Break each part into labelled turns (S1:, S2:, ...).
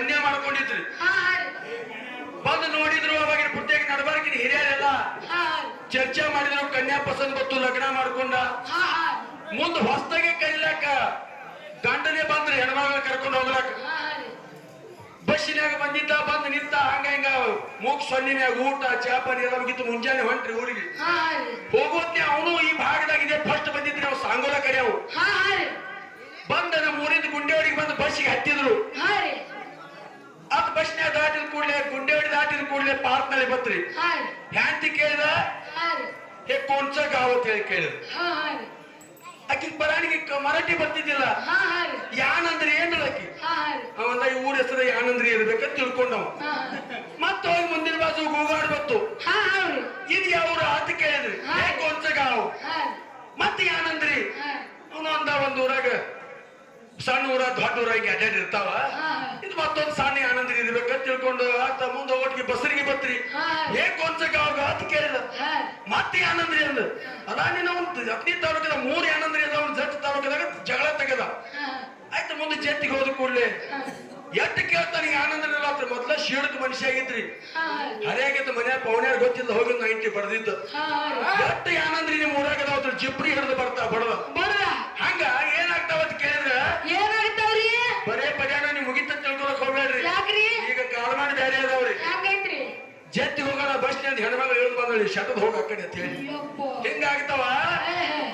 S1: ಕನ್ಯಾ ಮಾಡ್ಕೊಂಡಿದ್ರಿ. ಬಂದು ನೋಡಿದ್ರು ಅವಾಗಿನ ಪ್ರತ್ಯೇಕ ನಡಬಾರ್ಕಿನ ಹಿರಿಯರೆಲ್ಲ
S2: ಹಾ
S1: ಚರ್ಚೆ ಮಾಡಿದ್ರು ಕನ್ಯಾ ಪಸಂದ್ ಬತ್ತು ಲಗ್ನ ಮಾಡ್ಕೊಂಡ.
S2: ಹಾ ಹಾ
S1: ಮುಂದ್ ಹೊಸ್ತಾಗೆ ಕರಿಲಾಕ ಗಂಡನೇ ಬಂದ್ರೆ ಹೆಣ್ಮಗಳ ಕರ್ಕೊಂಡು ಹೋಗ್ಲಾಕ. ಬಸ್ಸಿನಾಗ ಬಂದಿದ್ದ ಬಂದ್ ನಿಂತ ಹಂಗ ಹಿಂಗ ಮೂಗ್ ಸೊನ್ನಿನ್ಯಾಗ ಊಟ ಚಾಪನಿ ಎಲ್ಲ ಮುಗಿತು ಮುಂಜಾನೆ ಹೊಂಟ್ರಿ ಊರಿಗೆ. ಹೋಗೋತ್ನೆ ಅವನು ಈ ಭಾಗದಾಗಿದೆ ಫಸ್ಟ್ ಬಂದಿದ್ರಿ ಅವ್ ಸಾಂಗೋಲ ಕರೆಯವು ಬಂದ ನಮ್ಮ ಊರಿಂದ ಗುಂಡಿಯವರಿಗೆ ಬಂದು ಬಸ್ಸಿಗೆ ಹತ್ತಿದ್ರು. ಅದ್ ಬಸ್ನ್ಯಾಗ ದಾಟಿದ ಕೂಡಲೇ ಗುಂಡೇಡಿ ದಾಟಿದ ಕೂಡಲೇ ಪಾರ್ಕ್ನಲ್ಲಿ ಬತ್ರಿ ಹ್ಯಾಂತಿ ಕೇಳಿದ?
S2: ಹಾ ರೀ
S1: ಹೇ ಅಂತ ಹೇಳಿ ಕೇಳಿದ. ಆಕಿ ಬರಾಣಿಗೆ ಮರಾಠಿ ಬರ್ತಿದ್ದಿಲ್ಲ. ಯಾನಂದ್ರೆ ಏನ್ ಆಕಿ ಅವಂದ ಈ ಊರ ಹೆಸರು ಯಾನಂದ್ರಿ ಇರ್ಬೇಕಂತ ತಿಳ್ಕೊಂಡವ. ಮತ್ತ ಹೋಗಿ. ಮುಂದಿನ ಬಾಜು ಗೂಗಾಡ್ ಬತ್ತು
S2: ಹಾ ಹಾ ಇದಿ
S1: ಇದು ಯಾವ ಅಂತ ಕೇಳಿದ್ರಿ. ಹೇ ಕೊಂಚ ಗಾವ್.
S2: ಹಾ
S1: ಮತ್ತೆ ಯಾನಂದ್ರಿ?
S2: ಅಂದ್ರಿ
S1: ಅವನು ಅಂದ ಒಂದ್ ಊರಾಗ ಸಣ್ಣ ಊರ ದೊಡ್ಡ ಊರ ಹಿಂಗೆ ಅಡ್ಡಾಡಿ ಇರ್ತಾವ ಇದು ಮತ್ತೊಂದು ಸಣ್ಣ ಆನಂದ ಇರ್ಬೇಕಂತ ತಿಳ್ಕೊಂಡು ಆತ ಮುಂದೆ ಒಟ್ಟಿಗೆ ಬಸರಿಗೆ ಬತ್ರಿ.
S2: ಹೇಗ್
S1: ಹೇ ಅವಾಗ ಅಂತ ಕೇಳಿದ ಮತ್ತೆ ಆನಂದ್ರಿ ಅಂದ. ಅದ ನೀನು ಒಂದು ಹತ್ತನೇ ತಾಲೂಕದ ಮೂರು ಆನಂದ್ರಿ ಅದ ಅವ್ನು ಜಟ್ ತಾಲೂಕದಾಗ ಜಗಳ ತೆಗದ ಆಯ್ತು ಮುಂದೆ ಜೆತ್ತಿಗೆ ಹೋದ ಕೂಡಲೇ ಎಟ್ಟು ಕೇಳ್ತಾನೆ ಇಲ್ಲ ಆತ್ರ? ಮೊದ್ಲ ಶೀಡಕ್ ಮನುಷ್ಯ ಆಗಿದ್ರಿ.
S2: ಹಾ.
S1: ಮನೆ ಮನ್ಯಾಗ ಪೌಣ್ಯಾರ ಗೊತ್ತಿಲ್ಲ ಹೋಗಿ ನೈಂಟಿ ಬಡ್ದಿದ್ದು. ಎಟ್ಟು ಆನಂದ್ರಿ ನಿಮ್ ಊರಾಗದ ಜಿಪ್ರಿ ಹಿಡಿದು ಬರ್ತಾ ಬಡವ
S2: ಬಡ್ರ
S1: ಹಂಗ ಏನಾಗ್ತಾವ ಅಂತ ಕೇಳಿದ್ರ
S2: ಏನಾಗ್ತಾವ್ರಿ
S1: ಬರೇ ಪರ್ಯಾಣ ನೀವು ಮುಗಿತ ತಿಳ್ಕೊಳಕ್ ಹೋಗ್ಬೇಡ್ರಿ
S2: ಯಾಕ್ರಿ
S1: ಈಗ ಕಾಲ್ ಮಾಡಿ ಬೇರೆ ಅದಾವ್ರಿ
S2: ಹೆಂಗೈತ್ರಿ
S1: ಜತ್ತಿಗೆ ಹೋಗೋಣ ಬಸ್ ಸ್ಟ್ಯಾಂಡ್ ಹೆಣ್ಮಗಳು ಇಳಿದು ಬಂದಳಿ ಶಟದ್ ಹೋಗ ಆ ಕಡೆ ಅಂತ ಹೇಳಿ. ಹೆಂಗಾಗ್ತಾವ?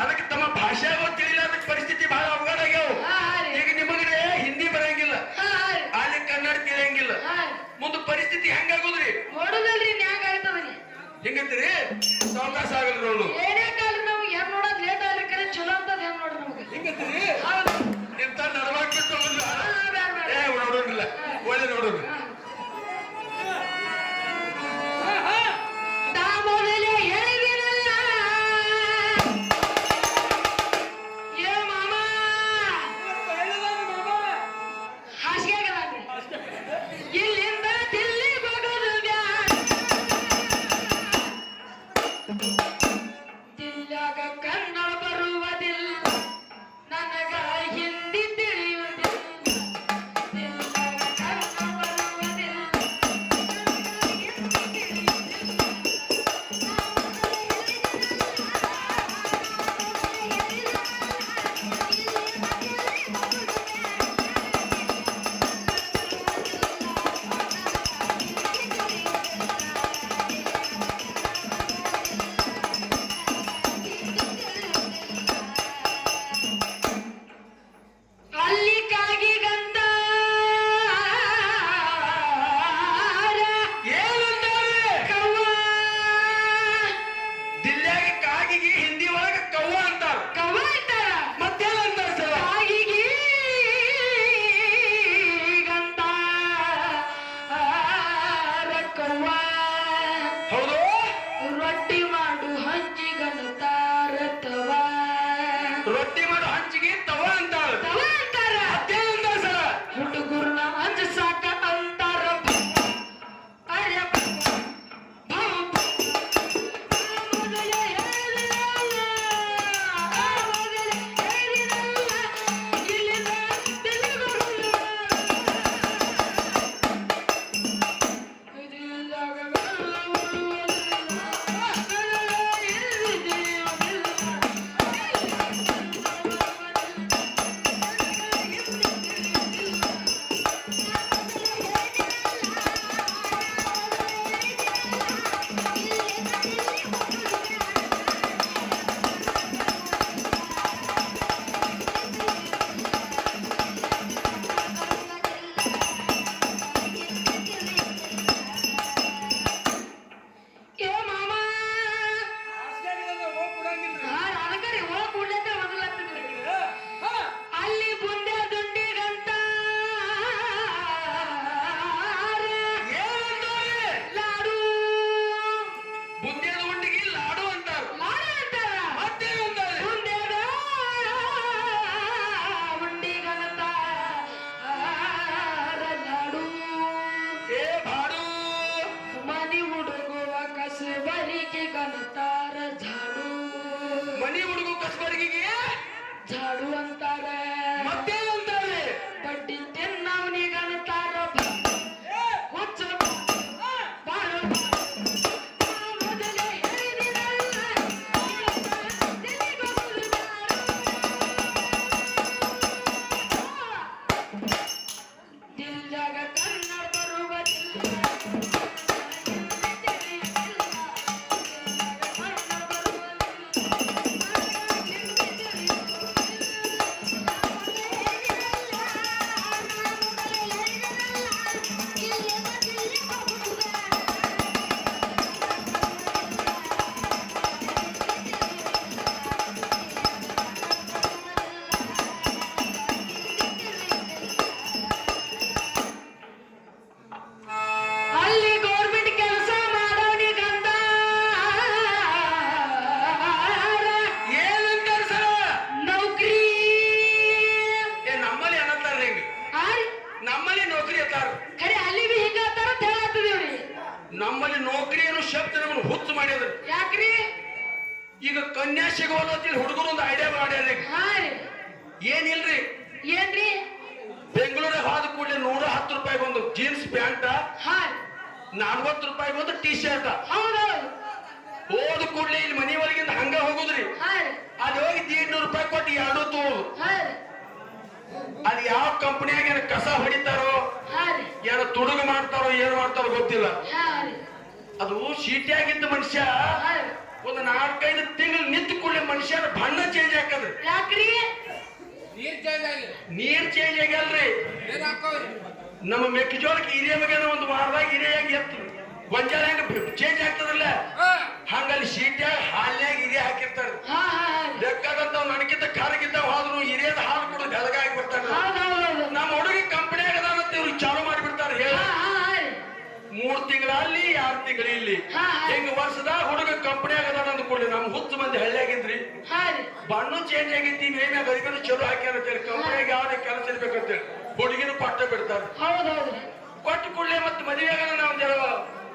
S1: ಅದಕ್ಕೆ ತಮ್ಮ ಭಾಷೆ ಗೊತ್ತಿಲ್ಲ ಅದಕ್ಕೆ ಪರಿಸ್ಥಿತಿ ಬಹಳ ಅವಘಡ ಆಗ್ಯಾವ. ಈಗ ನಿಮಗ್ರೆ ಹಿಂದಿ ಬರಂಗಿಲ್ಲ. ಅಲ್ಲಿ ಕನ್ನಡ ತಿಳಿಯಂಗಿಲ್ಲ. ಮುಂದೆ ಪರಿಸ್ಥಿತಿ ಹೆಂಗಾಗೋದ್ರಿ?
S2: ನೋಡುದಲ್ರಿ
S1: ಹೆಂಗಂತೀರಿ? ಸಾವಕಾಶ ಆಗಲ್ರಿ ಅವನು.
S2: ನೌಕರಿ
S1: ಅನ್ನೋ ಶಬ್ದ ನಮ್ಮನ್ನು ಹುಚ್ಚು ಮಾಡಿದ್ರು.
S2: ಯಾಕ್ರಿ?
S1: ಈಗ ಕನ್ಯಾ ಸಿಗೋಲ್ಲ ಹುಡುಗರು ಒಂದು ಐಡಿಯಾ ಮಾಡ್ಯಾರ ಏನಿಲ್ರಿ?
S2: ಏನ್ರಿ?
S1: ಬೆಂಗಳೂರಿಗೆ ಹಾದ ಕೂಡಲೇ ನೂರ ಹತ್ತು ರೂಪಾಯಿ ಒಂದು ಜೀನ್ಸ್ ಪ್ಯಾಂಟ್ ನಲ್ವತ್ತು ರೂಪಾಯಿ ಒಂದು ಟಿ ಶರ್ಟ್
S2: ಹೌದು.
S1: ಹೋದ ಕೂಡಲೇ ಇಲ್ಲಿ ಮನಿ ಒಳಗಿಂದ ಹಂಗ ಹೋಗುದ್ರಿ. ಅಲ್ಲಿ ಹೋಗಿ ಎಂಟ್ನೂರು ರೂಪಾಯಿ ಕೊಟ್ಟು ಎರಡು ತೋದು
S2: ಅದು
S1: ಅಲ್ಲಿ ಯಾವ ಕಂಪನಿಯಾಗ ಏನ ಕಸ ಹೊಡಿತಾರೋ ಏನೋ ತುಡುಗು ಮಾಡ್ತಾರೋ ಏನ್ ಮಾಡ್ತಾರೋ ಗೊತ್ತಿಲ್ಲ. ಅದು ಶೀಟಿಯಾಗಿದ್ದ ಮನುಷ್ಯ. ಒಂದು ನಾಲ್ಕೈದು ತಿಂಗಳು ನಿಂತ ಕೂಡಲೇ ಮನುಷ್ಯನ ಬಣ್ಣ ಚೇಂಜ್ ಹಾಕದ್ರಿ
S2: ಯಾಕ್ರಿ?
S3: ನೀರ್ ಚೇಂಜ್ ಆಗಿ
S1: ನೀರ್ ಚೇಂಜ್ ಆಗ್ಯಲ್ರಿ. ನಮ್ಮ ಮೆಕ್ಕೆಜೋಳಕ್ಕೆ ಹಿರಿಯ ಮಗನ ಒಂದು ವಾರದಾಗ ಹಿರಿಯಾಗಿ ಎತ್ತು. ಗೊಂಜಾಲ ಹೆಂಗ ಚೇಂಜ್ ಆಗ್ತದಲ್ಲ? ಹಂಗಲ್ಲಿ ಶೀಟ್ಯಾಗ ಹಾಲ್ನ್ಯಾಗ ಹಿರಿಯ ಹಾಕಿರ್ತಾರ ಬೆಕ್ಕಾದಂತ ನನಗಿಂತ ಕಾರಗಿದ್ದ ಹೋದ್ರು ಹಿರಿಯದ ಹಾಲು ಕೂಡ ಗಲಗಾಗಿ ಬಿಡ್ತಾರ ಗಡಿ ತಿಂಗಳ ಇಲ್ಲಿ ಹೆಂಗ ವರ್ಷದ ವರ್ಷದಾಗ ಹುಡುಗ ಕಂಪನಿಯಾಗ ಆಗದ ಅಂದ್ಕೊಳ್ಳಿ ನಮ್ ಹುಚ್ಚು ಮಂದಿ ಹಳ್ಳಿಯಾಗಿದ್ರಿ. ಬಣ್ಣ ಚೇಂಜ್ ಆಗೈತಿ ನೀವೇನ ಅದಕ್ಕೂ ಚಲೋ ಹಾಕ್ಯಾರ ಅಂತೇಳಿ ಕಂಪನಿಯಾಗ ಯಾವ್ದೇ ಕೆಲಸ ಇರ್ಬೇಕಂತೇಳಿ ಹುಡುಗಿನ ಪಟ್ಟ ಬಿಡ್ತಾರ. ಕೊಟ್ಟು ಕೂಡಲೇ ಮತ್ತೆ ಮದುವೆಯಾಗ ನಾವು ಜರ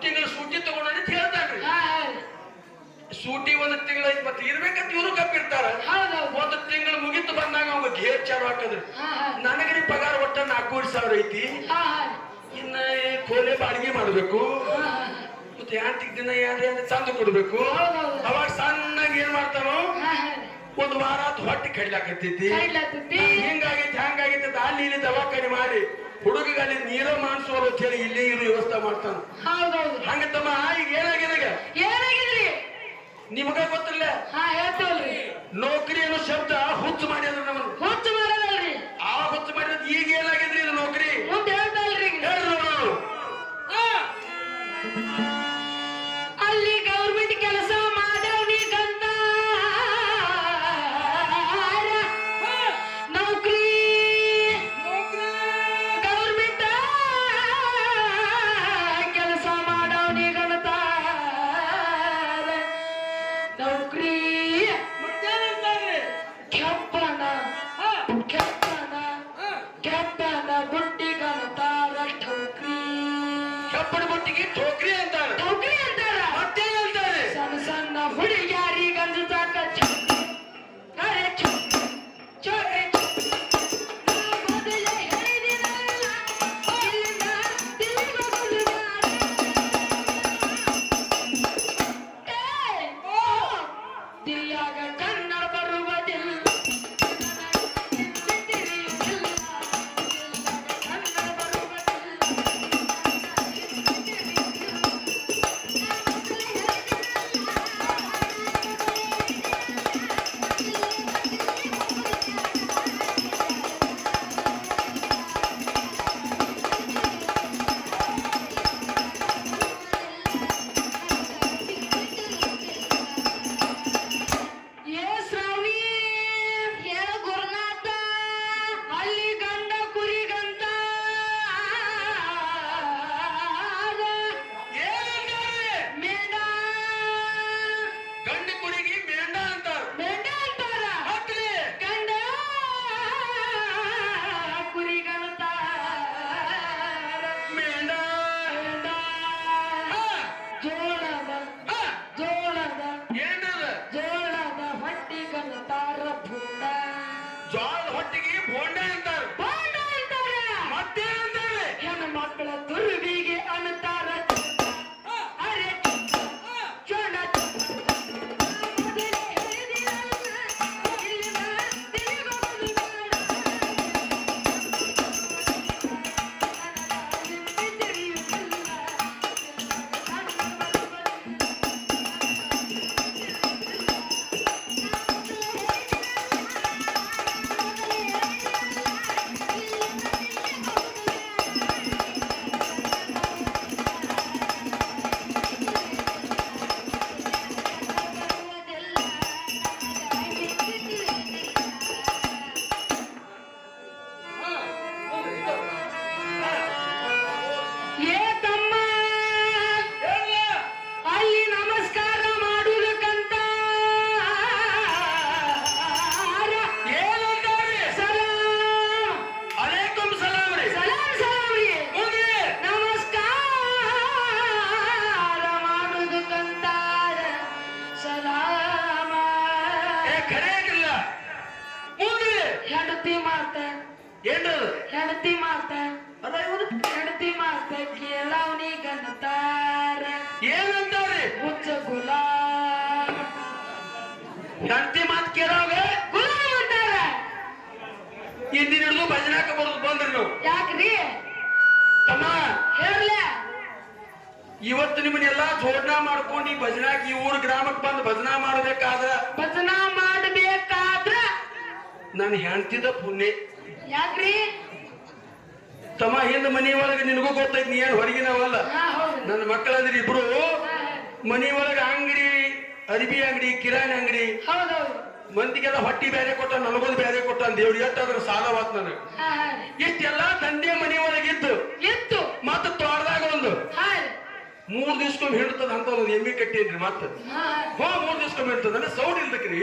S1: ತಿಂಗಳು ಸೂಟಿ ತಗೊಂಡ್ರಿ ಅಂತ ಹೇಳ್ತಾನ್ರಿ. ಸೂಟಿ ಒಂದು ತಿಂಗಳ ಮತ್ತೆ ಇರ್ಬೇಕಂತ ಇವರು ಕಪ್ಪಿರ್ತಾರ ಒಂದು ತಿಂಗಳು ಮುಗಿತು ಬಂದಾಗ ಅವಾಗ ಗೇರ್ ಚಾಲು ಹಾಕದ್ರಿ. ನನಗೆ ಪಗಾರ ಒಟ್ಟ ನಾಲ್ಕೂವರೆ ಸಾವಿರ ಐತಿ. ಇನ್ನ ಕೋಲೆ ಬಾಡಿಗೆ ಮಾಡ್ಬೇಕು.
S2: ಹಾ ಹಾ
S1: ಯಾಂಟಿಕ್ ದಿನ ಯಾರ್ಯಾರು ತಂದು ಕೊಡ್ಬೇಕು? ಅವಾಗ ಸಣ್ಣಗೆ ಏನ್ ಮಾಡ್ತಾನೋ
S2: ಒಂದು ಹಾ.
S1: ವಾರ ಹೊಟ್ಟೆ ಕಡ್ಲಾಕತ್ತೈತಿ.
S2: ಹಿಂಗಾಗಿತ್ತು
S1: ಹಿಂಗಾಗೈತಿ ಹಂಗಾಗೈತಿ ಅಲ್ಲಿ ಇಲ್ಲಿ ದವಾಖಾನೆ ಮಾಡಿ ಹುಡುಗ ಅಲ್ಲಿ ನೀರ ಮಾನ್ಸೋರು ಅಂತ ಹೇಳಿ ಇಲ್ಲಿ ಇರು ವ್ಯವಸ್ಥೆ ಮಾಡ್ತಾನ. ಹಂಗ ತಮ್ಮ ಈಗ ಏನಾಗಿದಾಗ
S2: ಏನಾಗಿದ್ರಿ?
S1: ನಿಮಗ ಗೊತ್ತಿಲ್ಲ.
S2: ಹಾ
S1: ನೌಕರಿ ಅನ್ನೋ ಶಬ್ದ ಹುಚ್ಚು ಮಾಡಿದ್ರು ನಮ್ಮನ್ನು.
S2: ಹುಚ್ಚು ಮಾಡಿದ್ರಿ
S1: ಆ ಹುಚ್ಚು ಮಾಡಿದ್ ಈಗ ಏನಾಗಿದ್ರಿ ಇದು ನೌಕರಿ? ಹೇಳ್ರಿ ನೋಡು. ಏನದು
S2: ಹೆಂಡತಿ
S1: ಅದ ಇವ್ರು
S2: ಹೆಂಡತಿ ಮಾತ ಕೇಳವನಿಗಂತಾರ
S1: ಏನಂತಾರೆ?
S2: ಹುಚ್ಚ ಗುಲಾಮ್.
S1: ಹೆಂಡತಿ ಮಾತು ಕೇಳಾಗ
S2: ಗುಲಾಮ್ ಅಂತಾರ.
S1: ಹಿಂದಿನ ಹಿಡಿದು ಭಜನಾಕ ಬರೋದು ಬಂದ್ರಿ ನಾವು.
S2: ಯಾಕ್ರಿ?
S1: ತಮ್ಮ.
S2: ಹೇಳ್ಲ.
S1: ಇವತ್ತು ನಿಮ್ಮನ್ನೆಲ್ಲ ಜೋಡಣಾ ಮಾಡ್ಕೊಂಡು ಈ ಭಜನಾಕ್ ಈ ಊರು ಗ್ರಾಮಕ್ಕೆ ಬಂದು ಭಜನಾ ಮಾಡ್ಬೇಕಾದ್ರ
S2: ಭಜನ
S1: ನನ್ನ ಹೆಂಡತಿದ ಪುಣ್ಯ.
S2: ಯಾಕ್ರಿ?
S1: ತಮ್ಮ ಹಿಂದ ಮನಿ ಒಳಗೆ ನಿನಗೂ ಗೊತ್ತೈತಿ ನೀ ಏನ್ ಹೊರಗಿನವಲ್ಲ? ನನ್ನ ಮಕ್ಕಳಂದ್ರೆ ಇಬ್ರು. ಮನಿ ಒಳಗೆ ಅಂಗಡಿ ಅರಿಬಿ ಅಂಗಡಿ ಕಿರಾಣಿ ಅಂಗಡಿ. ಮಂದಿಗೆಲ್ಲ ಹೊಟ್ಟಿ ಬೇರೆ ಕೊಟ್ಟ ನನಗೊಂದು ಬೇರೆ ಕೊಟ್ಟ ದೇವ್ರು ಎಷ್ಟಾದ್ರ ಸಾಲವಾತ್ ನನಗೆ. ಇಷ್ಟೆಲ್ಲ ತಂದೆ ಮನಿ ಇತ್ತು
S2: ಇತ್ತು.
S1: ಮತ್ತ ತೋಟದಾಗ ಒಂದು. ಮೂರ್ ದಿವ್ಸಕ್ಕೊಮ್ಮೆ ಹಿಡ್ತದ ಅಂತ ಒಂದು ಎಮ್ಮಿ ಕಟ್ಟೇನ್ರಿ ಮತ್ತ.
S2: ಹಾ
S1: ಮೂರ್ ದಿವ್ಸಕ್ಕೊಮ್ಮೆ ಹಿಡ್ತದ. ಅಂದ್ರೆ ಸೌಡ್ ಇಲ್ದಕ್ರಿ.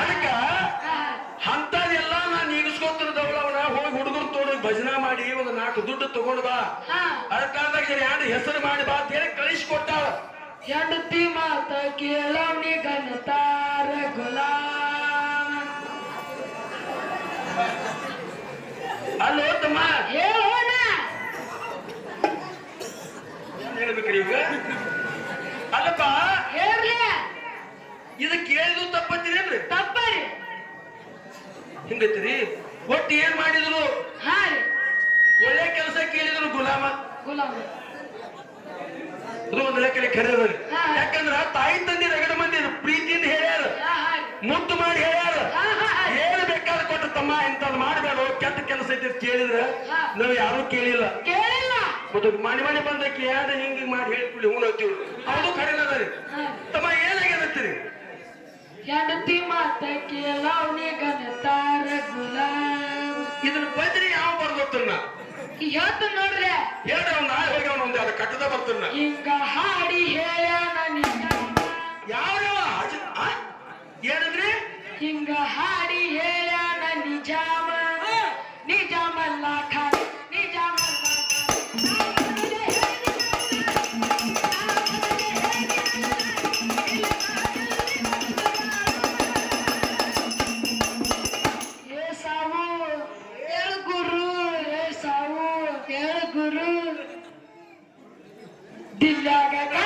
S1: ಅದಕ್ಕ ಅಂತದೆಲ್ಲ ನಾನು ಈಗಿಸ್ಕೊತಿರದವಳವನ ಹೋಗಿ ಹುಡುಗರು ತೋಡಿ ಭಜನಾ ಮಾಡಿ ಒಂದು ನಾಲ್ಕು ದುಡ್ಡು ತಗೊಂಡು ಬಾ. ಅದಕ್ಕಾದಾಗ ಎರಡು ಹೆಸರು ಮಾಡಿ ಬಾ ಅಂತ ಹೇಳಿ ಕಳಿಸ್ಕೊಟ್ಟಾಳ.
S2: ಹೆಂಡತಿ ಮಾತ ಕೇಳಿ ಗಣತಾರ
S1: ಅಲ್ಲೋ ತಮ್ಮ.
S2: ಹೇಳೋಣ
S1: ಹೇಳ್ಬೇಕ್ರಿ ಇವಾಗ ಅಲ್ಲಪ್ಪ.
S2: ಹೇಳ್ರಿ.
S1: ಇದು ಕೇಳಿದ್ರು ತಪ್ಪತ್ತೀರೇನ್ರಿ?
S2: ತಪ್ಪರಿ.
S1: ಹಿಂಗೈತ್ರಿ? ಒಟ್ಟು ಏನ್ ಮಾಡಿದ್ರು? ಒಳ್ಳೆ ಕೆಲಸ ಕೇಳಿದ್ರು ಗುಲಾಮ.
S2: ಗುಲಾಮ.
S1: ಒಂದು ಲೆಕ್ಕಲೆ
S2: ಹಾ.
S1: ಯಾಕಂದ್ರ ತಾಯಿ ತಂದಿ ರಗಡ ಮಂದಿ ಪ್ರೀತಿಯಿಂದ ಹೇಳ್ಯಾರ. ಮುದ್ದು ಮಾಡಿ ಹೇಳ್ಯಾರ. ಏನ್ ಬೇಕಾದ ಕೊಟ್ಟ ತಮ್ಮ ಇಂಥದ್ ಮಾಡಬೇಡ ಕೆಟ್ಟ ಕೆಲಸ ಐತಿ ಕೇಳಿದ್ರ ನಾವ್ ಯಾರು ಕೇಳಿಲ್ಲ. ಮನೆ ಮನೆ ಬಂದಕ್ಕೆ ಯಾರ ಹಿಂಗ್ ಮಾಡಿ ಹೇಳ್ಬಿಡಿ ಹೂನ್ ಹೋಗ್ತೀವಿ ಅದು ಖರೇನ
S2: ಅದ
S1: ತಮ್ಮ ಏನಾಗ್ಯದತ್ತೀರಿ
S2: ಹೆಂಡತಿ ಮಾತ ಕೇಳವನಿಗಂತಾರ ಗುಲಾಬ್
S1: ಇದನ್ನ ಬದ್ರಿ ಯಾವ ಬರ್ದತ್ತನ್ನ
S2: ಹೇಳ್ತ ನೋಡ್ರಿ
S1: ಹೇಳ್ರಿ ಅವ್ನು ನಾಳೆ ಹೋಗಿ ಅವ್ನು ಒಂದು ಅದು ಕಟ್ಟದ ಬರ್ತನ್ನ
S2: ಹಿಂಗ ಹಾಡಿ ಹೇಳ
S1: ಯಾವ? ಏನಂದ್ರಿ?
S2: ಹಿಂಗ ಹಾಡಿ பரிசாக